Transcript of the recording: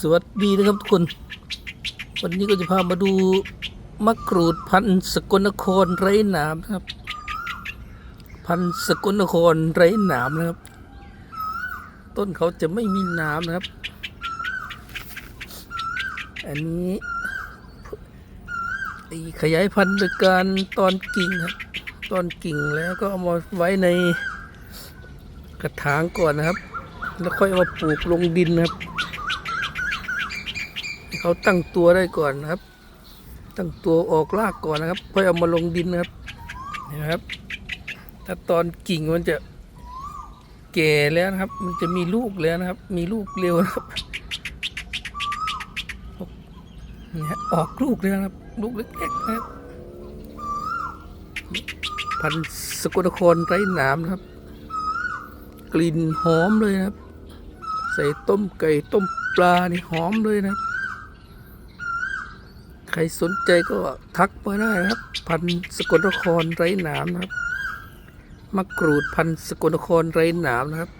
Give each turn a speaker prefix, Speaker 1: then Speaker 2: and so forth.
Speaker 1: สวัสดีนะครับทุกคน วันนี้ก็จะพามาดูมะกรูดพันธ์สกลนครไร้หนามนะครับ พันธ์สกลนครไร้หนามนะครับ ต้นเขาจะไม่มีหนามนะครับ อันนี้ขยายพันธุ์โดยการตอนกิ่งครับตอนกิ่งแล้วก็เอามาไว้ในกระถางก่อนนะครับ แล้วค่อยเอามาปลูกลงดินนะครับ เขาตั้งตัวได้ก่อนนะครับ ตั้งตัวออกรากก่อนนะครับค่อยเอามาลงดินนะครับเห็นะครับ ถ้าตอนกิ่งมันจะแก่แล้วนะครับ มันจะมีลูกแล้วนะครับ มีลูกเร็วนะครับนี่ออกลูกแล้วนะครับ ลูกเล็กๆนะครับพันธุ์สกุลครไร้หนามนะครับ กลิ่นหอมเลยนะครับ ใส่ต้มไก่ต้มปลานี่หอมเลยนะครับ ใครสนใจก็ทักมาได้นะครับ พันสกลนครไร้หนามนะครับมะกรูดพันสกลนครไร้หนามนะครับ